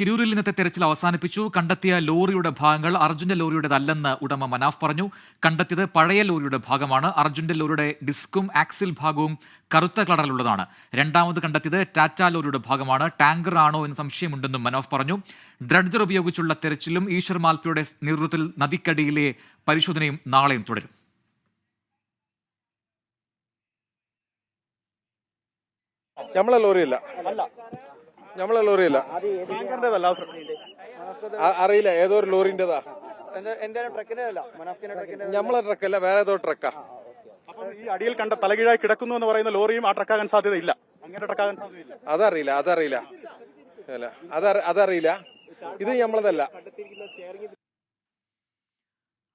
ഷിരൂരിൽ ഇന്നത്തെ തെരച്ചിൽ അവസാനിപ്പിച്ചു. കണ്ടെത്തിയ ലോറിയുടെ ഭാഗങ്ങൾ അർജുന്റെ ലോറിയുടേതല്ലെന്ന് ഉടമ മനാഫ് പറഞ്ഞു. കണ്ടെത്തിയത് പഴയ ലോറിയുടെ ഭാഗമാണ്. അർജുന്റെ ലോറിയുടെ ഡിസ്കും ആക്സിൽ ഭാഗവും കറുത്ത കളറിലുള്ളതാണ് രണ്ടാമത് കണ്ടെത്തിയത് ടാറ്റ ലോറിയുടെ ഭാഗമാണ്. ടാങ്കർ ആണോ എന്ന് സംശയമുണ്ടെന്നും മനാഫ് പറഞ്ഞു. ഡ്രഡ്ജർ ഉപയോഗിച്ചുള്ള തെരച്ചിലും ഈശ്വർ മാൽപ്പയുടെ നേതൃത്വത്തിൽ നദിക്കടിയിലെ പരിശോധനയും നാളെയും തുടരും. നമ്മളെ ലോറിയല്ല. നമ്മളെ ലോറിയല്ല അറിയില്ല ഏതോ ഒരു ലോറിന്റേതാ ഞമ്മളെ നമ്മളെ ട്രക്കല്ല വേറെ ഏതോ ട്രക്കാ അപ്പം ഈ അടിയിൽ കണ്ട തലകീഴായി കിടക്കുന്നു എന്ന് പറയുന്ന ലോറിയും ആ ട്രക്കാകാൻ സാധ്യതയില്ല. അങ്ങനെ ട്രക്കാകാൻ സാധ്യതയില്ല. അതറിയില്ല അതറിയില്ല. അതറിയില്ല. ഇത് നമ്മളതല്ല.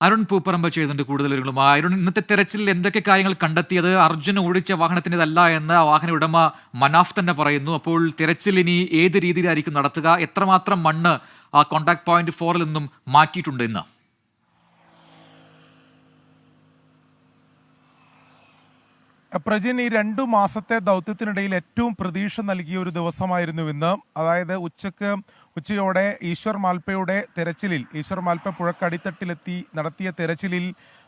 അരുൺ പൂപ്പറമ്പ് ചെയ്യുന്നുണ്ട് കൂടുതൽ വിവരങ്ങളുമായി. അരുൺ ഇന്നത്തെ തെരച്ചിലിൽ എന്തൊക്കെ കാര്യങ്ങൾ കണ്ടെത്തിയത്? അർജുൻ ഓടിച്ച വാഹനത്തിന്റെതല്ല എന്ന് വാഹന ഉടമ മനാഫ് തന്നെ പറയുന്നു. അപ്പോൾ തെരച്ചിൽ ഇനി ഏത് രീതിയിലായിരിക്കും നടത്തുക? എത്രമാത്രം മണ്ണ് ആ കോൺടാക്ട് പോയിന്റ് ഫോറിൽ നിന്നും മാറ്റിയിട്ടുണ്ട് ഇന്ന് പ്രജിൻ ഈ രണ്ടു മാസത്തെ ദൗത്യത്തിനിടയിൽ ഏറ്റവും പ്രതീക്ഷ നൽകിയ ഒരു ദിവസമായിരുന്നു ഇന്ന്. അതായത് ഉച്ചയ്ക്ക് ഉച്ചയോടെ ഈശ്വർ മാൽപ്പയുടെ തെരച്ചിലിൽ ഈശ്വർ മാൽപ്പ പുഴക്കടിത്തട്ടിലെത്തി നടത്തിയ തെരച്ചിലിൽ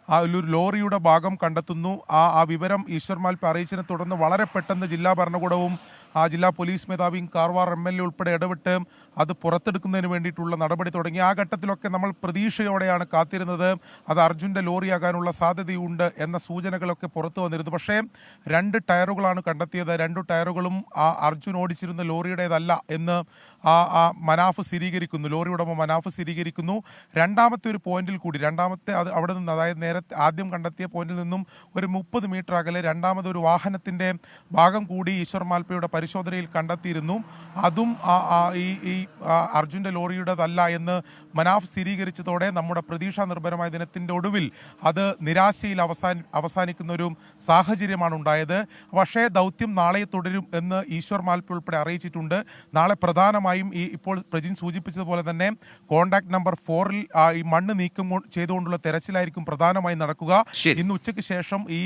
ആ ഒരു ലോറിയുടെ ഭാഗം കണ്ടെത്തുന്നു. ആ ആ വിവരം ഈശ്വർ മാൽപ്പ അറിയിച്ചതിനെ തുടർന്ന് വളരെ പെട്ടെന്ന് ജില്ലാ ഭരണകൂടവും ആ ജില്ലാ പോലീസ് മേധാവിയും കാർവാർ എം എൽ എ ഉൾപ്പെടെ ഇടപെട്ട് അത് പുറത്തെടുക്കുന്നതിന് വേണ്ടിയിട്ടുള്ള നടപടി തുടങ്ങി. ആ ഘട്ടത്തിലൊക്കെ നമ്മൾ പ്രതീക്ഷയോടെയാണ് കാത്തിരുന്നത്. അത് അർജുന്റെ ലോറിയാകാനുള്ള സാധ്യതയുണ്ട് എന്ന സൂചനകളൊക്കെ പുറത്തു വന്നിരുന്നു. പക്ഷേ രണ്ട് ടയറുകളാണ് കണ്ടെത്തിയത്. രണ്ട് ടയറുകളും ആ അർജുൻ ഓടിച്ചിരുന്ന ലോറിയുടേതല്ല എന്ന് ആ ആ മനാഫ് സ്ഥിരീകരിക്കുന്നു. ലോറി ഉടമ മനാഫ് സ്ഥിരീകരിക്കുന്നു. രണ്ടാമത്തെ ഒരു പോയിന്റിൽ കൂടി രണ്ടാമത്തെ അത് അവിടെ നിന്ന് അതായത് നേരത്തെ ആദ്യം കണ്ടെത്തിയ പോയിന്റിൽ നിന്നും ഒരു മുപ്പത് മീറ്റർ അകലെ രണ്ടാമത് ഒരു വാഹനത്തിന്റെ ഭാഗം കൂടി ഈശ്വർ മാൽപ്പയുടെ പരിശോധനയിൽ കണ്ടെത്തിയിരുന്നു. അതും ഈ ഈ അർജുന്റെ ലോറിയുടേതല്ല എന്ന് മനാഫ് സ്ഥിരീകരിച്ചതോടെ നമ്മുടെ പ്രതീക്ഷ നിർഭരമായ ദിനത്തിന്റെ ഒടുവിൽ അത് നിരാശയിൽ അവസാനി അവസാനിക്കുന്ന ഒരു സാഹചര്യമാണ് ഉണ്ടായത്. പക്ഷേ ദൗത്യം നാളെ തുടരും എന്ന് ഈശ്വർ മാൽപ്പി ഉൾപ്പെടെ അറിയിച്ചിട്ടുണ്ട്. നാളെ പ്രധാനമായും ഈ ഇപ്പോൾ പ്രജിൻ സൂചിപ്പിച്ചതുപോലെ തന്നെ കോണ്ടാക്ട് നമ്പർ ഫോറിൽ ഈ മണ്ണ് നീക്കം ചെയ്തുകൊണ്ടുള്ള തെരച്ചിലായിരിക്കും പ്രധാനമായും നടക്കുക. ഇന്ന് ഉച്ചയ്ക്ക് ശേഷം ഈ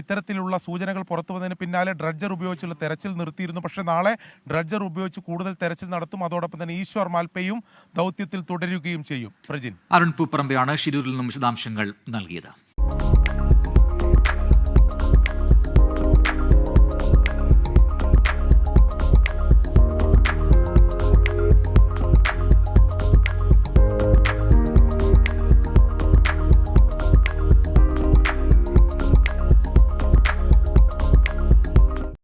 ഇത്തരത്തിലുള്ള സൂചനകൾ പുറത്തു വന്നതിന് പിന്നാലെ ഡ്രഡ്ജർ ഉപയോഗിച്ചുള്ള തെരച്ചിൽ നിർത്തിയിരുന്നു പക്ഷേ നാളെ ഡ്രഡ്ജർ ഉപയോഗിച്ച് കൂടുതൽ തെരച്ചിൽ നടത്തും. അതോടൊപ്പം തന്നെ ഈശ്വർ മാൽപ്പയും ദൗത്യത്തിൽ തുടരുകയും ചെയ്യും. പ്രജിൻ. അരുൺ പൂപ്പറമ്പയാണ് ഷിരൂരിൽ നിന്നും വിശദാംശങ്ങൾ നൽകിയത്.